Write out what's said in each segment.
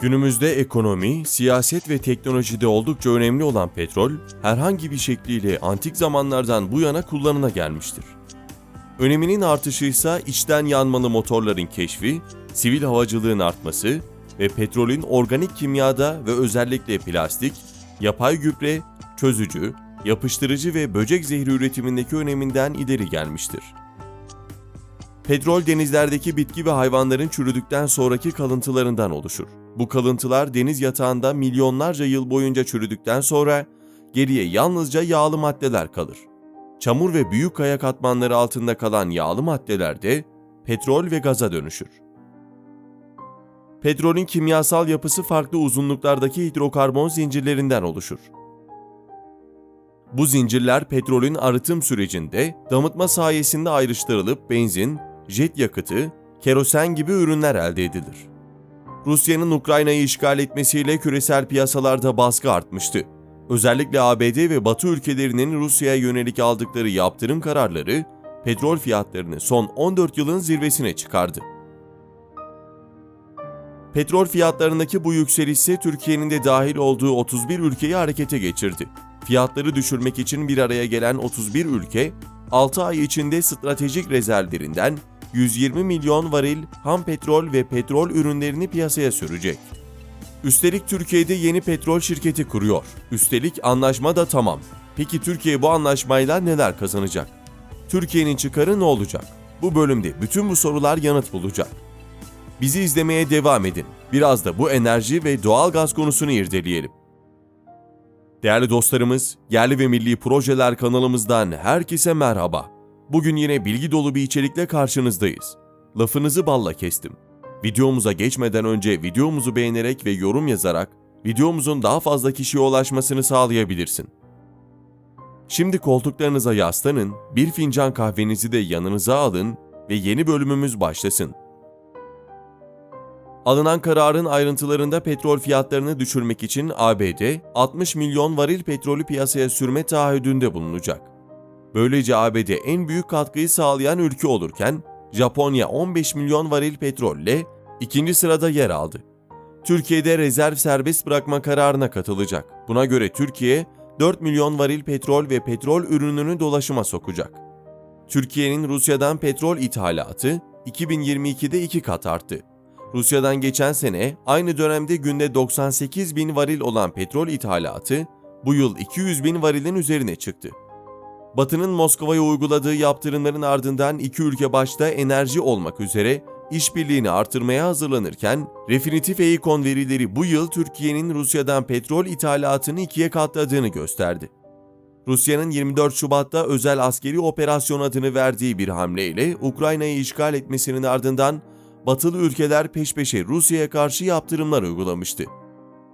Günümüzde ekonomi, siyaset ve teknolojide oldukça önemli olan petrol, herhangi bir şekliyle antik zamanlardan bu yana kullanına gelmiştir. Öneminin artışı ise içten yanmalı motorların keşfi, sivil havacılığın artması ve petrolün organik kimyada ve özellikle plastik, yapay gübre, çözücü, yapıştırıcı ve böcek zehri üretimindeki öneminden ileri gelmiştir. Petrol denizlerdeki bitki ve hayvanların çürüdükten sonraki kalıntılarından oluşur. Bu kalıntılar deniz yatağında milyonlarca yıl boyunca çürüdükten sonra geriye yalnızca yağlı maddeler kalır. Çamur ve büyük kaya katmanları altında kalan yağlı maddeler de petrol ve gaza dönüşür. Petrolün kimyasal yapısı farklı uzunluklardaki hidrokarbon zincirlerinden oluşur. Bu zincirler petrolün arıtım sürecinde damıtma sayesinde ayrıştırılıp benzin, jet yakıtı, kerosen gibi ürünler elde edilir. Rusya'nın Ukrayna'yı işgal etmesiyle küresel piyasalarda baskı artmıştı. Özellikle ABD ve Batı ülkelerinin Rusya'ya yönelik aldıkları yaptırım kararları petrol fiyatlarını son 14 yılın zirvesine çıkardı. Petrol fiyatlarındaki bu yükseliş ise Türkiye'nin de dahil olduğu 31 ülkeyi harekete geçirdi. Fiyatları düşürmek için bir araya gelen 31 ülke, 6 ay içinde stratejik rezervlerinden 120 milyon varil ham petrol ve petrol ürünlerini piyasaya sürecek. Üstelik Türkiye'de yeni petrol şirketi kuruyor. Üstelik anlaşma da tamam. Peki Türkiye bu anlaşmayla neler kazanacak? Türkiye'nin çıkarı ne olacak? Bu bölümde bütün bu sorular yanıt bulacak. Bizi izlemeye devam edin. Biraz da bu enerji ve doğal gaz konusunu irdeleyelim. Değerli dostlarımız, yerli ve milli projeler kanalımızdan herkese merhaba. Bugün yine bilgi dolu bir içerikle karşınızdayız. Lafınızı balla kestim. Videomuza geçmeden önce videomuzu beğenerek ve yorum yazarak videomuzun daha fazla kişiye ulaşmasını sağlayabilirsin. Şimdi koltuklarınıza yaslanın, bir fincan kahvenizi de yanınıza alın ve yeni bölümümüz başlasın. Alınan kararın ayrıntılarında petrol fiyatlarını düşürmek için ABD 60 milyon varil petrolü piyasaya sürme taahhüdünde bulunacak. Böylece ABD en büyük katkıyı sağlayan ülke olurken Japonya 15 milyon varil petrolle ikinci sırada yer aldı. Türkiye'de rezerv serbest bırakma kararına katılacak. Buna göre Türkiye 4 milyon varil petrol ve petrol ürününü dolaşıma sokacak. Türkiye'nin Rusya'dan petrol ithalatı 2022'de iki kat arttı. Rusya'dan geçen sene aynı dönemde günde 98 bin varil olan petrol ithalatı bu yıl 200 bin varilin üzerine çıktı. Batı'nın Moskova'ya uyguladığı yaptırımların ardından iki ülke başta enerji olmak üzere işbirliğini artırmaya hazırlanırken, Refinitiv Eikon verileri bu yıl Türkiye'nin Rusya'dan petrol ithalatını ikiye katladığını gösterdi. Rusya'nın 24 Şubat'ta özel askeri operasyon adını verdiği bir hamleyle Ukrayna'yı işgal etmesinin ardından batılı ülkeler peş peşe Rusya'ya karşı yaptırımlar uygulamıştı.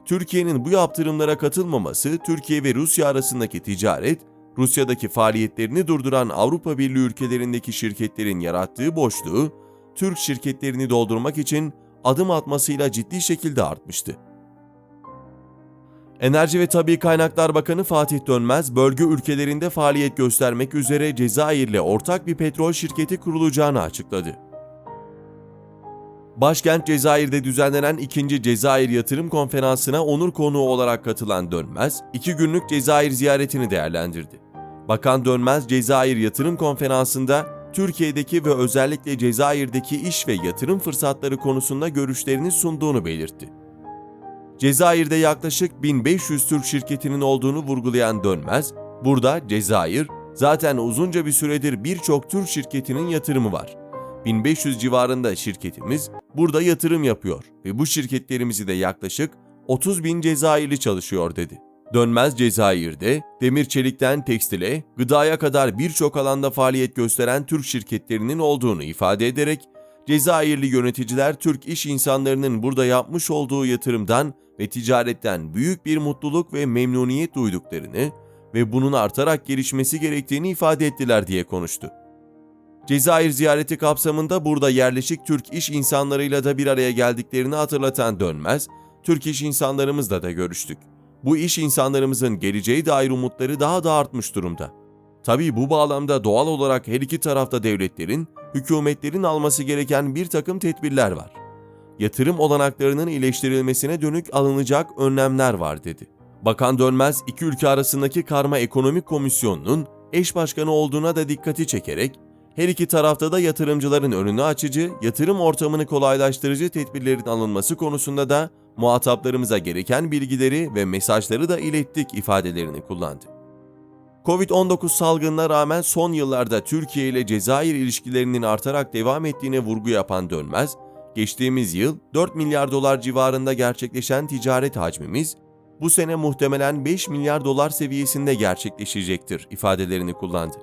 Türkiye'nin bu yaptırımlara katılmaması Türkiye ve Rusya arasındaki ticaret, Rusya'daki faaliyetlerini durduran Avrupa Birliği ülkelerindeki şirketlerin yarattığı boşluğu, Türk şirketlerini doldurmak için adım atmasıyla ciddi şekilde artmıştı. Enerji ve Tabi Kaynaklar Bakanı Fatih Dönmez, bölge ülkelerinde faaliyet göstermek üzere Cezayir'le ortak bir petrol şirketi kurulacağını açıkladı. Başkent Cezayir'de düzenlenen 2. Cezayir Yatırım Konferansı'na onur konuğu olarak katılan Dönmez, iki günlük Cezayir ziyaretini değerlendirdi. Bakan Dönmez, Cezayir Yatırım Konferansı'nda Türkiye'deki ve özellikle Cezayir'deki iş ve yatırım fırsatları konusunda görüşlerini sunduğunu belirtti. Cezayir'de yaklaşık 1500 Türk şirketinin olduğunu vurgulayan Dönmez, burada Cezayir, zaten uzunca bir süredir birçok Türk şirketinin yatırımı var. 1500 civarında şirketimiz burada yatırım yapıyor ve bu şirketlerimizi de yaklaşık 30 bin Cezayirli çalışıyor dedi. Dönmez Cezayir'de demir çelikten tekstile, gıdaya kadar birçok alanda faaliyet gösteren Türk şirketlerinin olduğunu ifade ederek, Cezayirli yöneticiler Türk iş insanlarının burada yapmış olduğu yatırımdan ve ticaretten büyük bir mutluluk ve memnuniyet duyduklarını ve bunun artarak gelişmesi gerektiğini ifade ettiler diye konuştu. Cezayir ziyareti kapsamında burada yerleşik Türk iş insanlarıyla da bir araya geldiklerini hatırlatan Dönmez, Türk iş insanlarımızla da görüştük. Bu iş insanlarımızın geleceğe dair umutları daha da artmış durumda. Tabii bu bağlamda doğal olarak her iki tarafta devletlerin, hükümetlerin alması gereken bir takım tedbirler var. yatırım olanaklarının iyileştirilmesine dönük alınacak önlemler var dedi. Bakan Dönmez, iki ülke arasındaki Karma Ekonomik Komisyonu'nun eş başkanı olduğuna da dikkati çekerek, her iki tarafta da yatırımcıların önünü açıcı, yatırım ortamını kolaylaştırıcı tedbirlerin alınması konusunda da muhataplarımıza gereken bilgileri ve mesajları da ilettik ifadelerini kullandı. Covid-19 salgınına rağmen son yıllarda Türkiye ile Cezayir ilişkilerinin artarak devam ettiğine vurgu yapan Dönmez, geçtiğimiz yıl 4 milyar dolar civarında gerçekleşen ticaret hacmimiz, bu sene muhtemelen 5 milyar dolar seviyesinde gerçekleşecektir ifadelerini kullandı.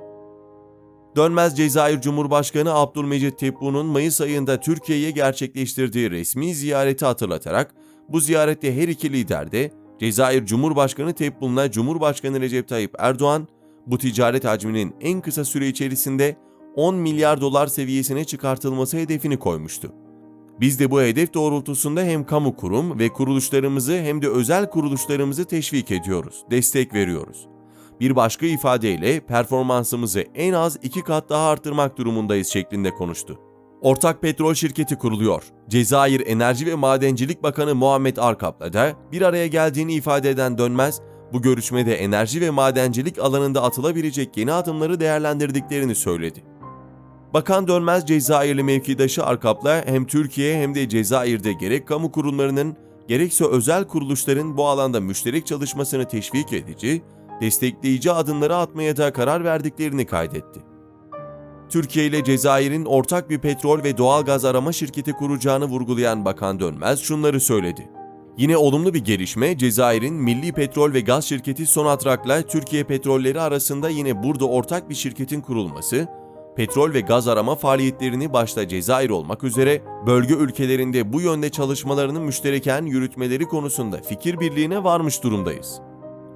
Dönmez Cezayir Cumhurbaşkanı Abdülmecit Tebboun'un Mayıs ayında Türkiye'ye gerçekleştirdiği resmi ziyareti hatırlatarak, bu ziyarette her iki lider de Cezayir Cumhurbaşkanı Tebboun'la Cumhurbaşkanı Recep Tayyip Erdoğan, bu ticaret hacminin en kısa süre içerisinde 10 milyar dolar seviyesine çıkartılması hedefini koymuştu. Biz de bu hedef doğrultusunda hem kamu kurum ve kuruluşlarımızı hem de özel kuruluşlarımızı teşvik ediyoruz, destek veriyoruz. Bir başka ifadeyle performansımızı en az iki kat daha arttırmak durumundayız şeklinde konuştu. Ortak petrol şirketi kuruluyor. Cezayir Enerji ve Madencilik Bakanı Muhammed Arkap'la da bir araya geldiğini ifade eden Dönmez, bu görüşmede enerji ve madencilik alanında atılabilecek yeni adımları değerlendirdiklerini söyledi. Bakan Dönmez Cezayirli mevkidaşı Arkap'la hem Türkiye hem de Cezayir'de gerek kamu kurumlarının gerekse özel kuruluşların bu alanda müşterek çalışmasını teşvik edici, destekleyici adımları atmaya da karar verdiklerini kaydetti. Türkiye ile Cezayir'in ortak bir petrol ve doğal gaz arama şirketi kuracağını vurgulayan Bakan Dönmez şunları söyledi. Yine olumlu bir gelişme Cezayir'in Milli Petrol ve Gaz Şirketi Sonatrak'la Türkiye Petrolleri arasında yine burada ortak bir şirketin kurulması, petrol ve gaz arama faaliyetlerini başta Cezayir olmak üzere bölge ülkelerinde bu yönde çalışmalarını müştereken yürütmeleri konusunda fikir birliğine varmış durumdayız.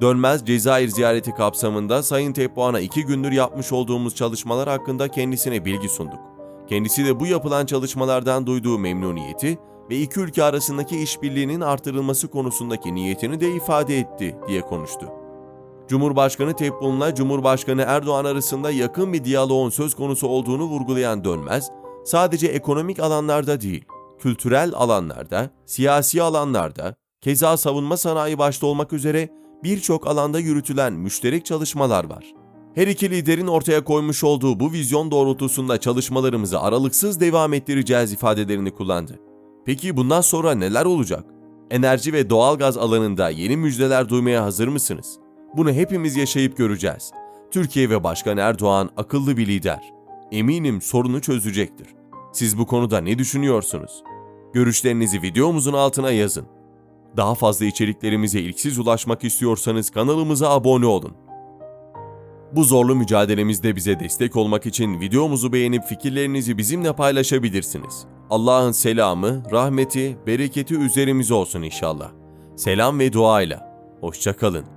Dönmez Cezayir ziyareti kapsamında Sayın Tebboğan'a iki gündür yapmış olduğumuz çalışmalar hakkında kendisine bilgi sunduk. Kendisi de bu yapılan çalışmalardan duyduğu memnuniyeti ve iki ülke arasındaki işbirliğinin artırılması konusundaki niyetini de ifade etti diye konuştu. Cumhurbaşkanı Tebboğan'la Cumhurbaşkanı Erdoğan arasında yakın bir diyaloğun söz konusu olduğunu vurgulayan Dönmez, sadece ekonomik alanlarda değil, kültürel alanlarda, siyasi alanlarda, keza savunma sanayi başta olmak üzere birçok alanda yürütülen müşterek çalışmalar var. Her iki liderin ortaya koymuş olduğu bu vizyon doğrultusunda çalışmalarımızı aralıksız devam ettireceğiz ifadelerini kullandı. Peki bundan sonra neler olacak? Enerji ve doğalgaz alanında yeni müjdeler duymaya hazır mısınız? Bunu hepimiz yaşayıp göreceğiz. Türkiye ve Başkan Erdoğan akıllı bir lider. Eminim sorunu çözecektir. Siz bu konuda ne düşünüyorsunuz? Görüşlerinizi videomuzun altına yazın. Daha fazla içeriklerimize ilksiz ulaşmak istiyorsanız kanalımıza abone olun. Bu zorlu mücadelemizde bize destek olmak için videomuzu beğenip fikirlerinizi bizimle paylaşabilirsiniz. Allah'ın selamı, rahmeti, bereketi üzerimize olsun inşallah. Selam ve duayla. Hoşçakalın.